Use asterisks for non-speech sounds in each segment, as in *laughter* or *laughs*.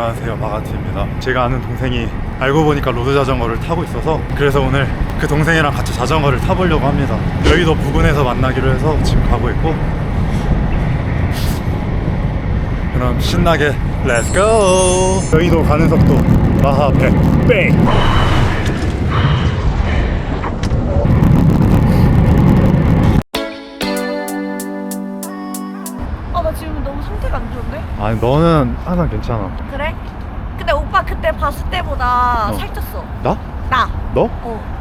안녕하세요. 마가티입니다. 제가 아는 동생이 알고 보니까 로드 자전거를 타고 있어서 그래서 오늘 그 동생이랑 같이 자전거를 타보려고 합니다. 여의도 부근에서 만나기로 해서 지금 가고 있고. 그럼 신나게 렛츠고 여의도 가는 속도 마하 100 뺑! 아 나 지금 너무 상태가 안 좋은데? 아니 너는 항상 괜찮아 그래? 근데 오빠 그때 봤을 때보다 어. 살쪘어 나? 나 너? 어.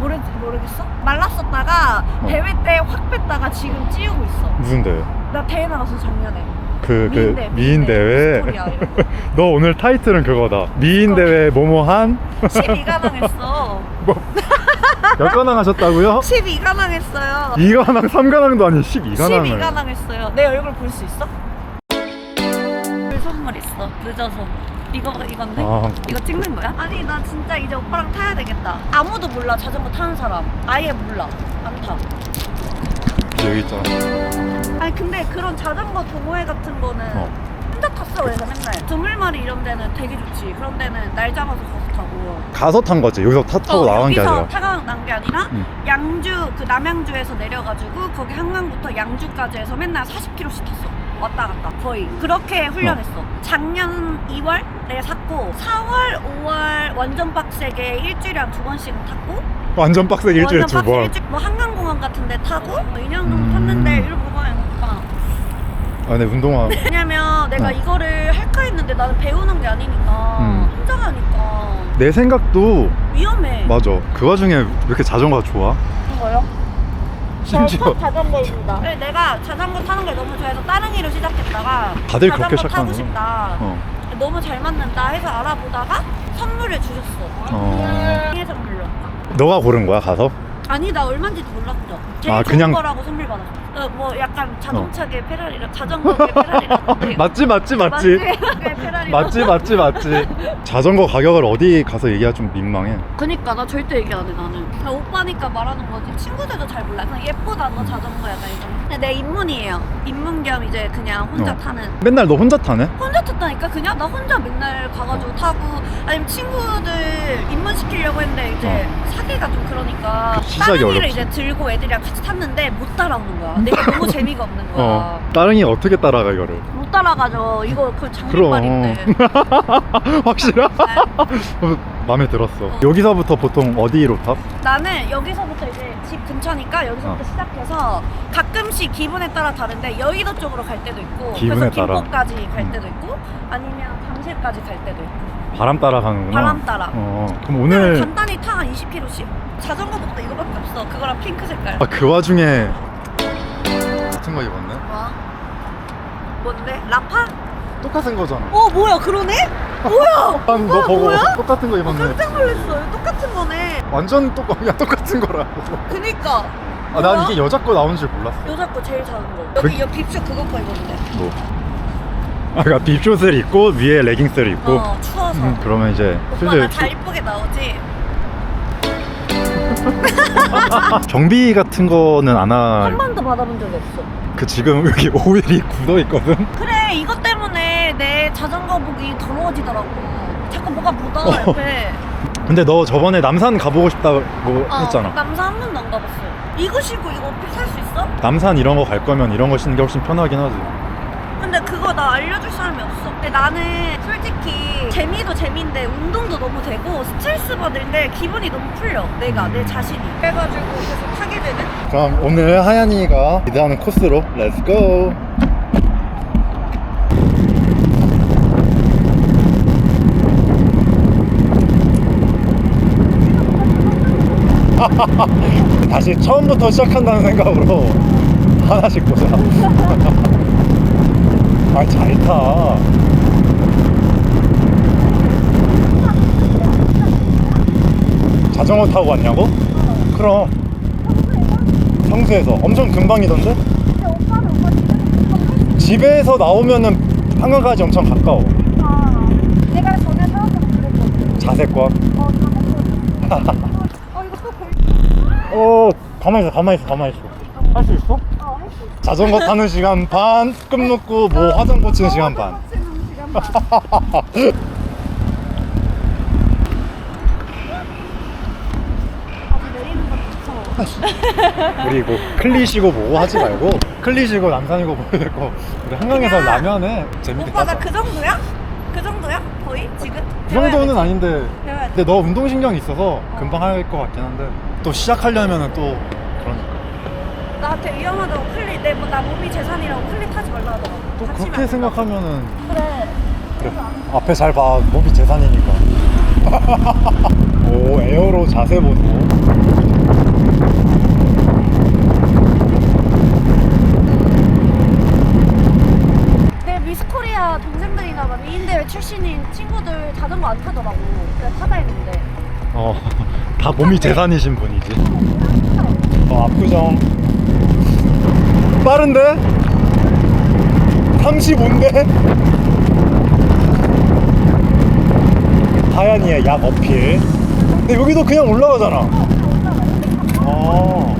모르, 모르겠어? 말랐었다가 어. 대회 때 확 뺐다가 지금 찌우고 있어 무슨 대회? 나 대회 나가서 작년에 그, 그 미인 대회, 미인 미인 대회. 대회. 스토리야, 이런 거. *laughs* 너 오늘 타이틀은 그거다. 미인 대회 뭐뭐 한 12관왕 했어 *laughs* 몇 관왕 하셨다고요? 12관왕 했어요 2관왕, 3관왕도 아닌 12관왕을. 12관왕 했어요 내 얼굴 볼 수 있어? 선물 있어 늦어서 이거 이건데? 아, 이거 찍는 거야? 아니 나 진짜 이제 오빠랑 타야 되겠다 아무도 몰라 자전거 타는 사람 아예 몰라 안 타 여기 있잖아. 아니 근데 그런 자전거 동호회 같은 거는 어. 탔어 그래서 맨날 드물마리 이런 데는 되게 좋지 그런 데는 날 잡아서 가서 타고 가서 탄 거지. 여기서 타 타고 어, 나간 게 여기서 아니라. 타고 난게 아니라 응. 양주 그 남양주에서 내려가지고 거기 한강부터 양주까지 해서 맨날 40km씩 탔어 왔다 갔다 거의 그렇게 훈련했어 작년 2월에 샀고 4월 5월 완전 빡세게 일주일에 한 두 번씩은 탔고 완전 빡세게 일주일에 두 번. 빡세게 일주- 뭐 한강공원 같은 데 타고 뭐 2년 정도 음. 탔는데 오빠 아, 근데 운동화. 왜냐면 내가 어. 이거를 할까 했는데 나는 배우는 게 아니니까 음. 혼자 가니까 내 생각도 위험해 맞아. 그 와중에 왜 이렇게 자전거가 좋아? 거요? 심지어 자전거입니다. 네, 내가 자전거 타는 걸 너무 좋아해서 다른 일을 시작했다가 다들 자전거 그렇게 타고 시작하는 싶다. 어. 너무 잘 맞는다 해서 알아보다가 선물을 주셨어. 어. 생일 선물로. 너가 고른 거야, 가서? 아니 나 얼마인지도 몰랐어. 제일 아, 좋은 그냥- 거라고 선물 받았어. 어, 뭐 약간 자동차계 페라리라 자전거계 페라리라. *laughs* 맞지, 맞지, 맞지. 맞지? *laughs* 맞지, 맞지, 맞지. 자전거 가격을 어디 가서 얘기하기 좀 민망해. 그니까 나 절대 얘기 안해 나는 그냥 오빠니까 말하는 거지 친구들도 잘 몰라 그냥 예쁘다 너 자전거 약간 이런 근데 내 입문이에요 입문 겸 이제 그냥 혼자 어. 타는 맨날 너 혼자 타네? 혼자 탔다니까 그냥 나 혼자 맨날 가가지고 타고 아니면 친구들 입문시키려고 했는데 이제 사기가 좀 그러니까 그 시작이 다른 일을 어렵지. 이제 들고 애들이랑 같이 탔는데 못 따라오는 거야 내가 너무 *laughs* 재미가 없는 거야 어. 따릉이 어떻게 따라가, 이거를? 못 따라가죠 이거 그 그럼. 장비빨인데 *laughs* 확실하? 어, 마음에 들었어. 어. 여기서부터 보통 어디로 타? 나는 여기서부터 이제 집 근처니까 여기서부터 어. 시작해서 가끔씩 기분에 따라 다른데 여의도 쪽으로 갈 때도 있고 기분에 그래서 따라. 김포까지 갈 음. 때도 있고 아니면 잠실까지 갈 때도 있고 바람 따라 가는구나. 바람 따라. 어. 그럼 오늘 간단히 타한 20km씩 자전거 복도 이거밖에 없어 그거랑 핑크 색깔 아, 그 와중에 같은 거 입었네? 뭐? 뭔데? 라파? 똑같은 거잖아. 어 뭐야 그러네? 뭐야 *laughs* 난 너 오빠, 보고 뭐야? 똑같은 거 어, 입었네. 깜짝 놀랐어 똑같은 거네 완전 똑같, 야, 똑같은 거라고. 그니까 아, 난 뭐야? 이게 여자 거 나온 줄 몰랐어. 여자 거 제일 작은 거 그- 여기 여기 빕쇼 그거 거 입었는데 뭐. 아, 그니까 빕숏을 입고 위에 레깅스를 입고. 어 추워서 음, 그러면 이제 오빠 슬슬 나잘 이쁘게 나오지? *laughs* 정비 같은 거는 안 할. 한 번도 받아본 적이 없어 그 지금 여기 *laughs* 오일이 굳어 있거든. 그래 이것 때문에 내 자전거복이 더러워지더라고 자꾸 뭐가 묻어 어. 옆에 근데 너 저번에 남산 가보고 싶다고 어, 했잖아. 남자 한 번도 안 가봤어 이거 신고 이거 어필 살수 있어? 남산 이런 거 갈 거면 이런 거 신는 게 훨씬 편하긴 하지. 근데 그거 나 알려줄 사람이 없어 근데 나는 솔직히 재미도 재미인데 운동도 너무 되고 스트레스 받을 때 기분이 너무 풀려 내가 내 자신이 그래가지고 계속 타게 되는 그럼 오늘 하얀이가 기대하는 코스로 렛츠고 *laughs* 다시 처음부터 시작한다는 생각으로 하나씩 보자. *laughs* 아 잘 타. 자전거 타고 왔냐고? 그럼. 성수에서. 엄청 금방이던데? 근데 오빠는 오빠 집에서 집에서 나오면은 한강까지 엄청 가까워. 아, 내가 전에 사왔던 거 그랬거든. 자세권. 어어 걸... *laughs* 어 가만히 있어 가만히 있어 가만히 있어 할 수 있어? 어 할 수 있어 자전거 타는 시간 반, 끈 묶고 뭐 화장 고치는 시간 반 고치는 시간 아주 내리는 거 무서워. 우리 뭐 클리시고 뭐고 하지 말고 클리시고 남산이고 뭐고 될거 우리 한강에서 라면에 재밌게 오빠 나 하자 그 정도야? 그 정도야? 거의 지금? 그 정도는 아닌데 배워야 돼. 근데 너 운동신경이 있어서 금방 할 것 같긴 한데 또 시작하려면은 또 그러니까 나한테 위험하다고 클리 내나 몸이 재산이라고 클리 타지 말라 하더라고. 또 다치면 그렇게 안 생각하면은 돼. 그래. 그래 앞에 잘 봐 몸이 재산이니까 *laughs* 오 에어로 자세 보고 내 미스코리아 동생들이나 막 미인대회 출신인 친구들 자전거 안 타더라고. 그래 타다 했는데. *laughs* 어 다 몸이 재산이신 분이지 어 압구정 빠른데? 35인데? 하얀이의 약 어필 근데 여기도 그냥 올라가잖아 어.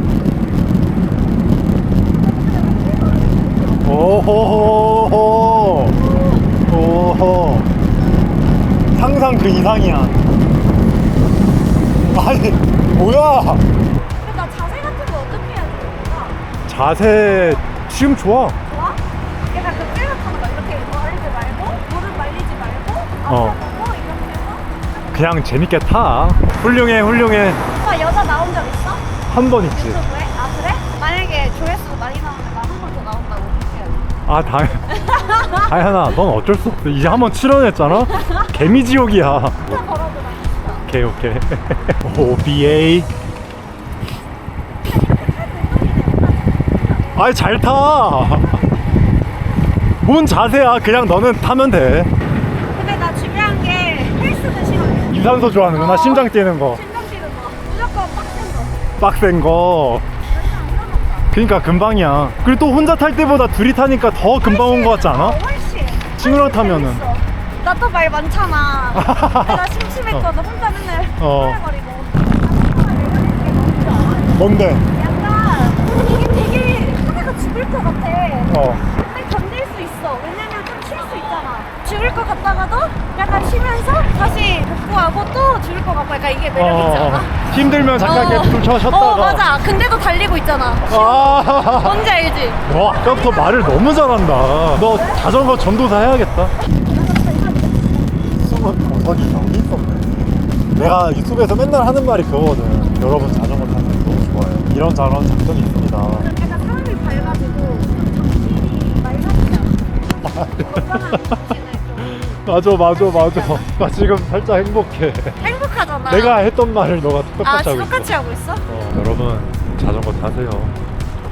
오호호호 오호 상상 그 이상이야 아니 뭐야 근데 나 자세 같은 거 어떻게 해야 되나? 자세 지금 좋아 좋아? 약간 그 찔러타는 거 이렇게 말리지 말고 무릎 말리지 말고 어. 이렇게 해서 그냥 재밌게 타 훌륭해 훌륭해 오빠 여자 나온 적 있어? 한 번 있지 유튜브에? 아 그래? 만약에 조회수가 많이 나오면 나 한 번 더 나온다고 해야 돼 아 당... *laughs* 다현아 넌 어쩔 수 없어 이제 한 번 출연했잖아 개미지옥이야. 오케이 오케이. *laughs* OBA 아이 잘타뭔 자세야? 그냥 너는 타면 돼. 근데 나 중요한 게 헬스는 싫어 유산소 좋아하는구나. 어. 심장 뛰는 거. 심장 뛰는 거. 무조건 빡센 거. 빡센 거. 그러니까 금방이야. 그리고 또 혼자 탈 때보다 둘이 타니까 더 금방 온 거 같지 않아? 어, 훨씬 친구랑 타면은 나또말 많잖아. 내가 심심했거든. 혼자 맨날 어. 흥얼거리고. 뭔데? 약간 이게 되게 하다가 죽을 것 같아. 어. 근데 견딜 수 있어. 왜냐면 좀 쉴 수 있잖아. 죽을 것 같다가도 약간 쉬면서 다시 복구하고 또 죽을 것 같고 약간 이게 매력있지 어, 않아? 힘들면 잠깐 이렇게 좀 쉬- 쉬었다가. 어 맞아. 근데도 달리고 있잖아. 아. 뭔지 알지? 와, 아까부터 말을 너무 잘한다. 너 자전거 전도사 해야겠다. 여기 있었네. 내가 유튜브에서 맨날 하는 말이 그거거든. 여러분 자전거 타는 거 너무 좋아요. 이런 저런 장점이 있습니다. 약간 사람이 밝아지고 정신이 맑아지지 않아? 건강한 정신을 좀 맞아, 맞아, 맞아. 나 지금 살짝 행복해. 행복하잖아 내가 했던 말을 너가 똑같이 아 하고 있어. 똑같이 하고 있어? 어, 여러분 자전거 타세요.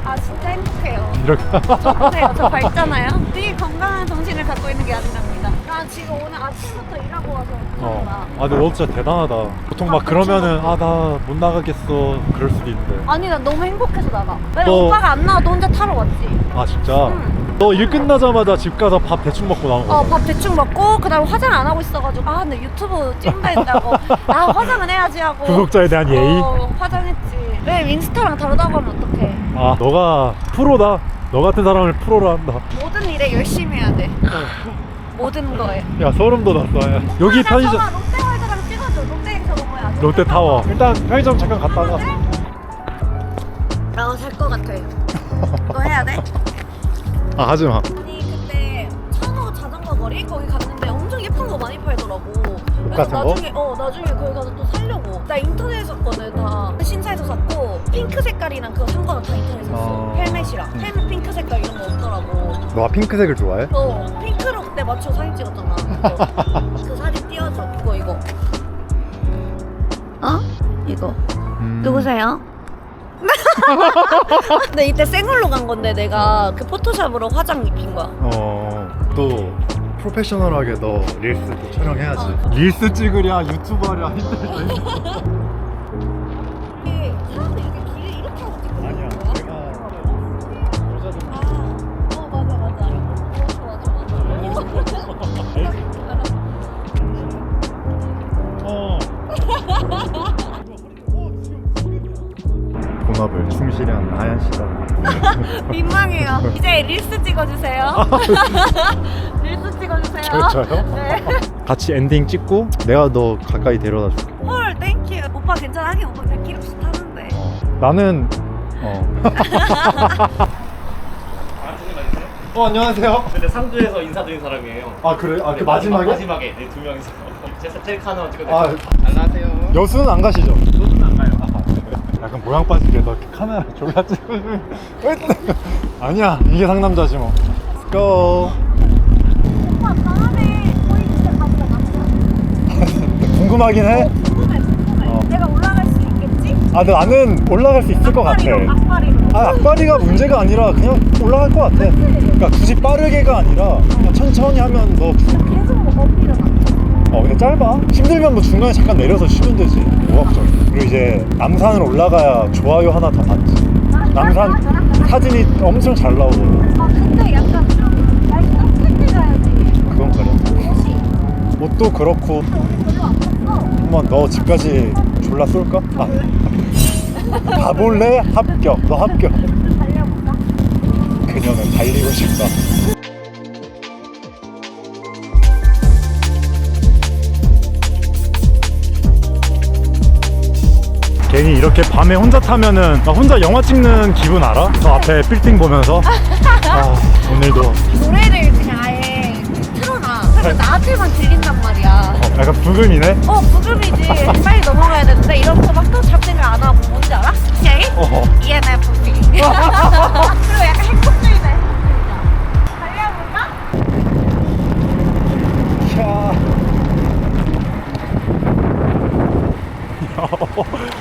아 진짜 행복해요 이렇게. 저 보세요 저 밝잖아요 되게 건강한 정신을 갖고 있는 게 아니랍니다 나 지금 오늘 아침부터 일하고 와서 어. 아, 근데 너 진짜 대단하다. 보통 아, 막 그러면은 그쵸. 아나 못 나가겠어 그럴 수도 있는데. 아니 나 너무 행복해서 나가 왜 너- 오빠가 안 나와도 혼자 타러 왔지 아 진짜? 응. 너 일 끝나자마자 집 가서 밥 대충 먹고 나온 거야? 어밥 대충 먹고 그 다음에 화장 안 하고 있어가지고 아 근데 유튜브 찍는다 했다고 아 화장은 해야지 하고 구독자에 대한 예의? 어 화장했지 왜 인스타랑 다르다고 하면 어떡해 아 너가 프로다 너 같은 사람을 프로로 한다 모든 일에 열심히 해야 돼 모든 거에 야 소름 돋았어 야. 여기 아, 나 편의점 롯데월드랑 찍어줘 롯데 저거 뭐야 롯데 타워 일단 편의점 잠깐 갔다가 나잘것 같아 너 해야 돼? *laughs* 아 하지 마 아니 근데 천호 자전거 거리 거기 갔는데 엄청 예쁜 거 많이 팔더라고. 그래서 같은 거? 나중에 어 나중에 거기 가서 또 살려고. 나 인터넷에서 샀거든 다 신사에서 샀고 핑크 색깔이랑 그거 산 거는 다 인터넷에서 샀어. 어. 헬멧이랑 헬멧 핑크 색깔 이런 거 없더라고. 너가 핑크색을 좋아해? 어 핑크로 그때 맞춰 사진 찍었잖아. 그거. *laughs* 그 사진 띄워줘. 이거 이거. 어? 이거. 음. 누구세요? *laughs* 근데 이때 생얼로 간 건데 내가 그 포토샵으로 화장 입힌 거야. 어 또 프로페셔널하게 너 릴스도 촬영해야지 어. 릴스 찍으랴 유튜브 하랴 힘들 때 *laughs* 본업을 충실히 하는 하얀 씨다 *laughs* 민망해요. 이제 릴스 찍어주세요. 릴스 *laughs* 릴스 찍어주세요. 저요? 네. *laughs* 같이 엔딩 찍고 내가 너 가까이 데려다 줄게. 헐, 땡큐. 오빠 괜찮아. 하긴 오빠 100km씩 타는데. 나는 어. 어 안녕하세요. 근데 상주에서 인사드린 사람이에요. 아 그래? 아그 네, 마지막에? 마지막에 네, 두 명이서 제가 셀카 하나만 아 찍어드릴게요. 안녕하세요. 여수는 안 가시죠? 소주는 안 가요. 약간 모양 빠지게 너 카메라 졸라 찍으면 아니야 이게 상남자지 뭐. Let's go. 오빠 다음에 거의 진짜 가보자. 가보자. 궁금하긴 해. 궁금해, 궁금해. 어. 내가 올라갈 수 있겠지? 아 근데 나는 올라갈 수 있을 것 같아. 앞다리로. 아 앞다리가 문제가 아니라 그냥 올라갈 것 같아. 그러니까 굳이 빠르게가 아니라 그냥 천천히 하면 너 계속 뭐 막. 어 근데 짧아 힘들면 뭐 중간에 잠깐 내려서 쉬면 되지 뭐가 걱정 그리고 이제 남산을 올라가야 좋아요 하나 더 받지 남산 사진이 엄청 잘 나오거든 아 근데 약간 좀 날씨 따뜻할 때 가야지. 그건 그래 옷이. 옷도 그렇고 우리 별로 안 컸어. 한번 너 집까지 졸라 쏠까? 아. 가볼래? 합격 너 합격 달려볼까? 그녀는 달리고 싶다 괜히 이렇게 밤에 혼자 타면은 나 혼자 영화 찍는 기분 알아? 저 앞에 빌딩 보면서 *laughs* 아, 오늘도 노래를 그냥 아예 틀어놔. 그러면 나한테만 들린단 말이야. 어, 약간 부금이네 어, 부금이지. 빨리 넘어가야 되는데 이러면서 막또 잡생각 안 하고 뭔지 알아? J? 어허.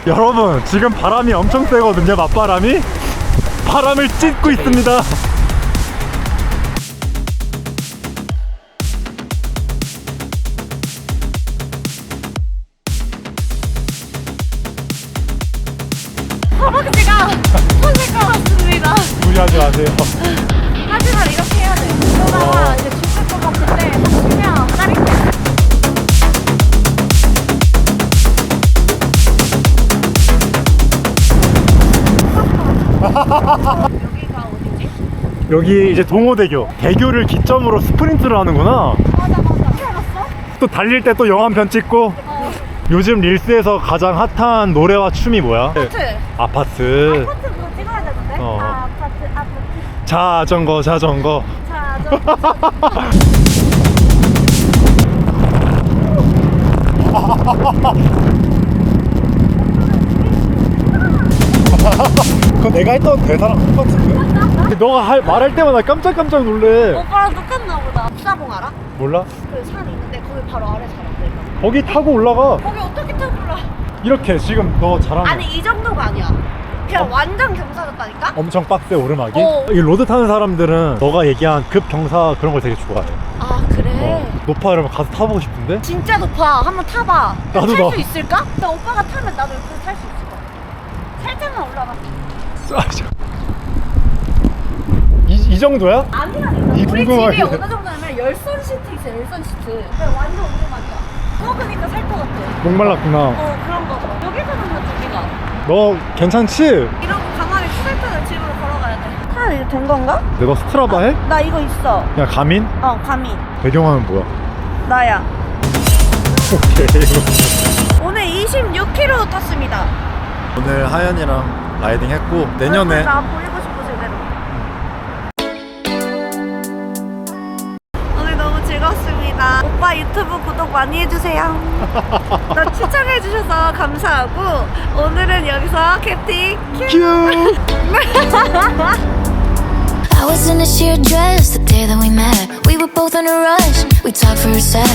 여러분 지금 바람이 엄청 세거든요 맞바람이? 바람을 찢고 있습니다. *laughs* 허벅지가 터질 것 같습니다. 무리하지 마세요 여기가 어디지? 여기 이제 동호대교 대교를 기점으로 스프린트를 하는구나 맞아 맞아. 어떻게 알았어? 또 달릴 때 또 영화 한 편 찍고 어. 요즘 릴스에서 가장 핫한 노래와 춤이 뭐야? 아파트. 아파트 아파트 그거 찍어야 되는데. 어. 아, 아파트 아파트. 자전거 자전거 자, 저 *laughs* 그거 내가 했던 대사랑 똑같은데? 너가 할, 말할 때마다 깜짝깜짝 놀래 오빠랑 똑같나 보다. 사봉 알아? 몰라? 그 산 있는데 거기 바로 아래 살아. 거기 타고 올라가 거기 어떻게 타고 올라? 이렇게 지금 너 잘하는 아니 이 정도가 아니야. 그냥 어. 완전 경사졌다니까? 엄청 빡세 오르막이 어. 이 로드 타는 사람들은 너가 얘기한 급 경사 그런 걸 되게 좋아해 아 그래? 어, 높아 이러면 가서 타보고 싶은데 진짜 높아. 한번 타봐. 나도 탈 나. 수 있을까? 근데 오빠가 타면 나도 옆에서 탈 수 있을 것 같아. 살짝만 올라가. 아, 저- 이, 이 정도야? 아니라니까. 이 우리 궁금하게. 집이 어느 정도냐면 열선 시트 있어. 열선 시트. 그냥 완전 오르막이야. 먹으니까 살 것 같아. 목말랐구나 어 그런 거 봐. 여기서 만나 우리가. 너 괜찮지? 이러고 가만히 수달타는 집으로 걸어가야 돼. 차 이제 된 건가? 내가 스트라바 해? 나 이거 있어. 그냥 가민? 어 가민. 배경화면 뭐야? 나야. 오케이 오늘 26km 탔습니다. 오늘 하연이랑 라이딩 했고 내년에 나 보이고 싶어 제대로. 오늘 너무 즐거웠습니다. 오빠 유튜브 구독 많이 해주세요. *laughs* 나 추천해주셔서 감사하고 오늘은 여기서 캡틴 큐. 큐 *laughs* I was in a sheer dress the day that we met. We were both in a rush. We talked for a sec,